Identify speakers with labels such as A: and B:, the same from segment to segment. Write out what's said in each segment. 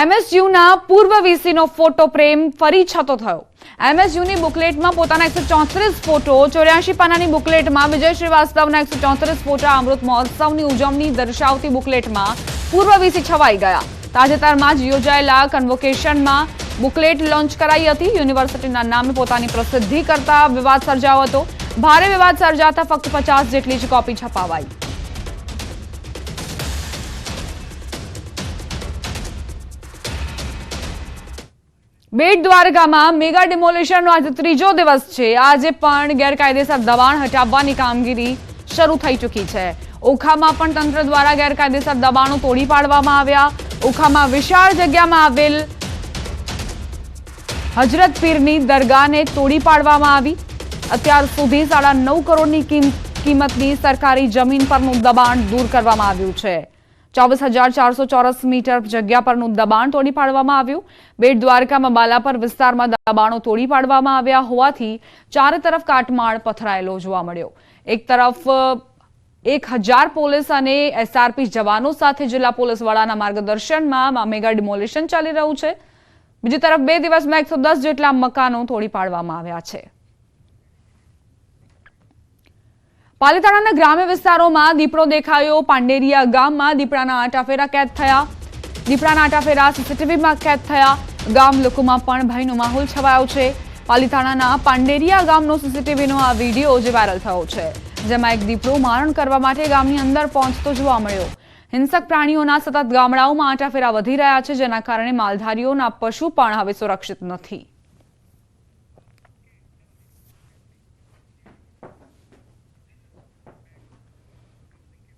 A: એમએસયુના પૂર્વ વીસીનો ફોટો પ્રેમ ફરી છતો થયો. એમએસયુની બુકલેટમાં પોતાના એકસો ચોત્રીસ ફોટો ચોર્યાસી પાનાની બુકલેટમાં વિજય શ્રીવાસ્તવના એકસો ચોત્રીસ ફોટા અમૃત મહોત્સવની ઉજવણી દર્શાવતી બુકલેટમાં પૂર્વ વીસી છવાઈ ગયા. તાજેતરમાં જ યોજાયેલા કન્વોકેશનમાં બુકલેટ લોન્ચ કરાઈ હતી. યુનિવર્સિટીના નામે પોતાની પ્રસિદ્ધિ કરતા વિવાદ સર્જાયો હતો. ભારે વિવાદ સર્જાતા ફક્ત પચાસ જેટલી જ કોપી છપાવાઈ. બેટ દ્વારકામાં મેગા ડિમોલિશનનો આજે ત્રીજો દિવસ છે. આજે પણ ગેરકાયદેસર દબાણ હટાવવાની કામગીરી શરૂ થઈ ચૂકી છે. ઓખામાં પણ તંત્ર દ્વારા ગેરકાયદેસર દબાણો તોડી પાડવામાં આવ્યા. ઓખામાં વિશાળ જગ્યામાં આવેલ હજરત પીરની દરગાહને તોડી પાડવામાં આવી. અત્યાર સુધી સાડા નવ કરોડની કિંમ- કિંમતની સરકારી જમીન પરનું દબાણ દૂર કરવામાં આવ્યું છે. ચોવીસ હજાર ચારસો ચોરસ મીટર જગ્યા પરનું દબાણ તોડી પાડવામાં આવ્યું. બેટ દ્વારકામાં બાલાપર વિસ્તારમાં દબાણો તોડી પાડવામાં આવ્યા હોવાથી ચારે તરફ કાટમાળ પથરાયેલો જોવા મળ્યો. એક તરફ એક હજાર પોલીસ અને એસઆરપી જવાનો સાથે જિલ્લા પોલીસ વડાના માર્ગદર્શનમાં મેગા ડિમોલિશન ચાલી રહ્યું છે. બીજી તરફ બે દિવસમાં એકસો જેટલા મકાનો તોડી પાડવામાં આવ્યા છે. પાલીતાણાના ગ્રામ્ય વિસ્તારોમાં દીપડો દેખાયો. પાંડેરિયા ગામમાં દીપડાના આટાફેરા કેદ થયા. દીપડાના આટાફેરા સીસીટીવીમાં કેદ થયા. ગામ લોકોમાં પણ ભયનો માહોલ છવાયો છે. પાલીતાણાના પાંડેરિયા ગામનો સીસીટીવીનો આ વીડિયો જે વાયરલ થયો છે, જેમાં એક દીપડો મારણ કરવા માટે ગામની અંદર પહોંચતો જોવા મળ્યો. હિંસક પ્રાણીઓના સતત ગામડાઓમાં આટાફેરા વધી રહ્યા છે, જેના કારણે માલધારીઓના પશુ પણ હવે સુરક્ષિત નથી.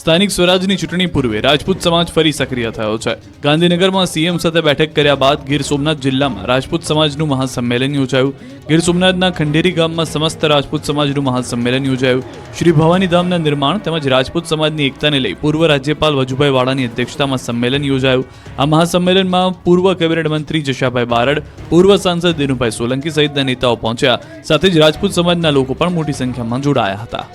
B: સ્થાનિક સ્વરાજની ચૂંટણી પૂર્વે રાજપૂત સમાજ ફરી સક્રિય થયો છે. ગાંધીનગરમાં સીએમ સાથે બેઠક કર્યા બાદ ગીર સોમનાથ જિલ્લામાં રાજપૂત સમાજનું મહાસંમેલન યોજાયું. ગીર સોમનાથના ખંડેરી ગામમાં સમસ્ત રાજપૂત સમાજનું મહાસંમેલન યોજાયું. શ્રી ભવાની ધામના નિર્માણ તેમજ રાજપૂત સમાજની એકતાને લઈ પૂર્વ રાજ્યપાલ વજુભાઈ વાળાની અધ્યક્ષતામાં સંમેલન યોજાયું. આ મહાસંમેલનમાં પૂર્વ કેબિનેટ મંત્રી જશાભાઈ બારડ, પૂર્વ સાંસદ દિનુભાઈ સોલંકી સહિતના નેતાઓ પહોંચ્યા. સાથે જ રાજપૂત સમાજના લોકો પણ મોટી સંખ્યામાં જોડાયા હતા.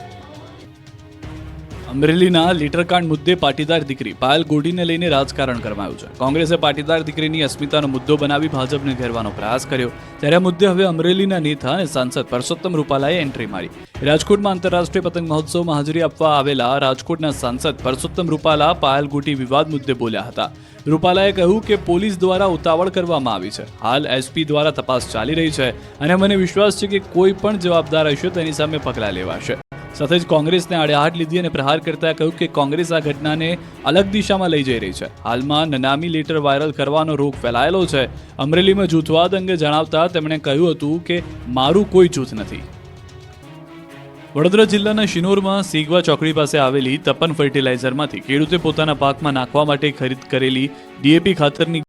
B: અમરેલીના લીટરકાંડ મુદ્દે પાટીદાર દીકરી પાયલ ગોડીને લઈને રાજકારણ કરવાયું છે. કોંગ્રેસે પાટીદાર દીકરીની અસ્મિતાનો મુદ્દો બનાવી ભાજપને ઘેરવાનો પ્રયાસ કર્યો. ત્યારે મુદ્દે હવે અમરેલીના નેતા અને સાંસદ પરસોત્તમ રૂપાલાએ એન્ટ્રી મારી. રાજકોટમાં આંતરરાષ્ટ્રીય પતંગ મહોત્સવમાં હાજરી આપવા આવેલા રાજકોટના સાંસદ પરસોત્તમ રૂપાલા પાયલ ગોટી વિવાદ મુદ્દે બોલ્યા હતા. રૂપાલાએ કહ્યું કે પોલીસ દ્વારા ઉતાવળ કરવામાં આવી છે. હાલ એસપી દ્વારા તપાસ ચાલી રહી છે અને મને વિશ્વાસ છે કે કોઈ પણ જવાબદાર હશે તેની સામે પગલાં લેવાશે. સાથે જ કોંગ્રેસને આડે હાથ લીધી અને પ્રહાર કરતા કહ્યું કે કોંગ્રેસ આ ઘટનાને અલગ દિશામાં લઈ જઈ રહી છે. હાલમાં નનામી લેટર વાયરલ કરવાનો રોગ ફેલાયેલો છે. અમરેલીમાં જૂથવાદ અંગે જણાવતા તેમણે કહ્યું હતું કે મારું કોઈ જૂથ નથી. વડોદરા જિલ્લાના શિનોરમાં સીગવા ચોકડી પાસે આવેલી તપન ફર્ટિલાઇઝરમાંથી ખેડૂતે પોતાના પાકમાં નાખવા માટે ખરીદ કરેલી ડીએપી ખાતરની